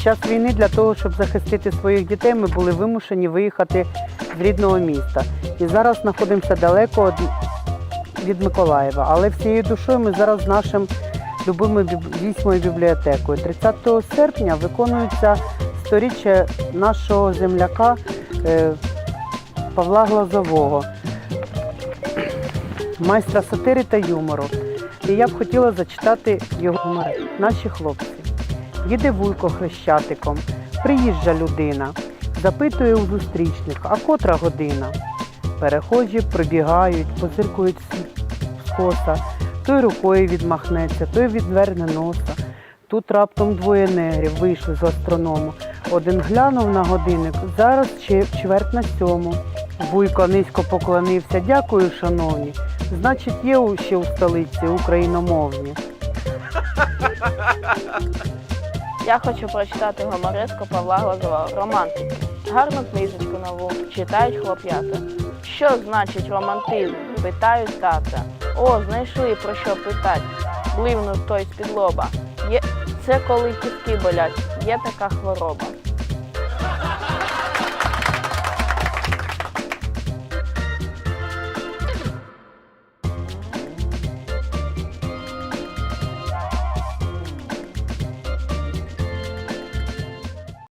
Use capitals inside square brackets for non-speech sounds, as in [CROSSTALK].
час війни для того, щоб захистити своїх дітей, ми були вимушені виїхати з рідного міста. І зараз знаходимося далеко від, Миколаєва. Але всією душою ми зараз з нашим любимою вісьмою бібліотекою. 30 серпня виконується сторіччя нашого земляка е, Павла Глазового, майстра сатири та юмору. І я б хотіла зачитати його. Наші хлопці. Їде вуйко хрещатиком, приїжджа людина, запитує у зустрічних, а котра година. Перехожі пробігають, позиркують скоса, той рукою відмахнеться, той відверне носа. Тут раптом двоє негрів вийшли з астроному. Один глянув на годинник, зараз чверть на сьому. Вуйко низько поклонився. Дякую, шановні. Значить, є ще у столиці україномовні. [LAUGHS] Я хочу прочитати гумористку Павла Глазова «Романтики». Гарну книжечку нову читають хлоп'ята. Що значить романтизм? Питають тата. О, знайшли про що питать. Бливнув той з-під лоба. Є... Це коли кістки болять, є така хвороба.